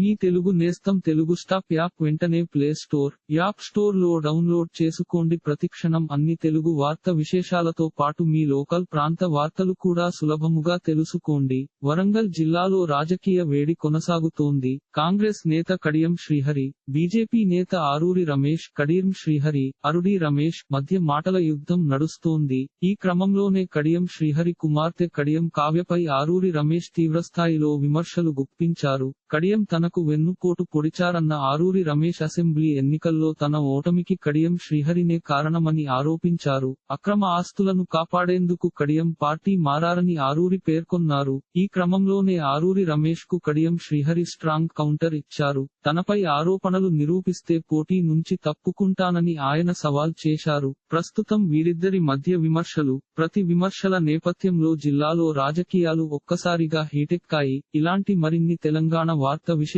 మీ తెలుగు నేస్తం Telugu stop app వెంటనే play store app స్టోర్లో డౌన్లోడ్ చేసుకోండి. ప్రతిక్షణం అన్ని తెలుగు వార్త విశేషాలతో పాటు మీ లోకల్ ప్రాంత వార్తలు కూడా సులభముగా తెలుసుకోండి. వరంగల్ జిల్లాలో రాజకీయ వేడి కొనసాగుతోంది. కాంగ్రెస్ నేత కడియం శ్రీహరి బీజేపీ నేత ఆరూరి రమేష్ కడియం శ్రీహరి అరుడి రమేష్ మధ్య మాటల యుద్ధం నడుస్తోంది. ఈ క్రమంలోనే కడియం శ్రీహరి కుమార్తె కడియం కావ్యపై ఆరూరి రమేష్ తీవ్రస్థాయిలో విమర్శలు గుప్పించారు. కడియం తన తనకు వెన్నుపోటు పొడిచారన్న ఆరూరి రమేష్ అసెంబ్లీ ఎన్నికల్లో తన ఓటమికి కడియం శ్రీహరినే కారణమని ఆరోపించారు. అక్రమ ఆస్తులను కాపాడేందుకు కడియం పార్టీ మారారని ఆరూరి పేర్కొన్నారు. ఈ క్రమంలోనే ఆరూరి రమేష్కు కడియం శ్రీహరి స్ట్రాంగ్ కౌంటర్ ఇచ్చారు. తనపై ఆరోపణలు నిరూపిస్తే పోటీ నుంచి తప్పుకుంటానని ఆయన సవాల్ చేశారు. ప్రస్తుతం వీరిద్దరి మధ్య విమర్శలు ప్రతి విమర్శల నేపథ్యంలో జిల్లాలో రాజకీయాలు ఒక్కసారిగా హీటెక్కాయి. ఇలాంటి మరిన్ని తెలంగాణ వార్త విషయం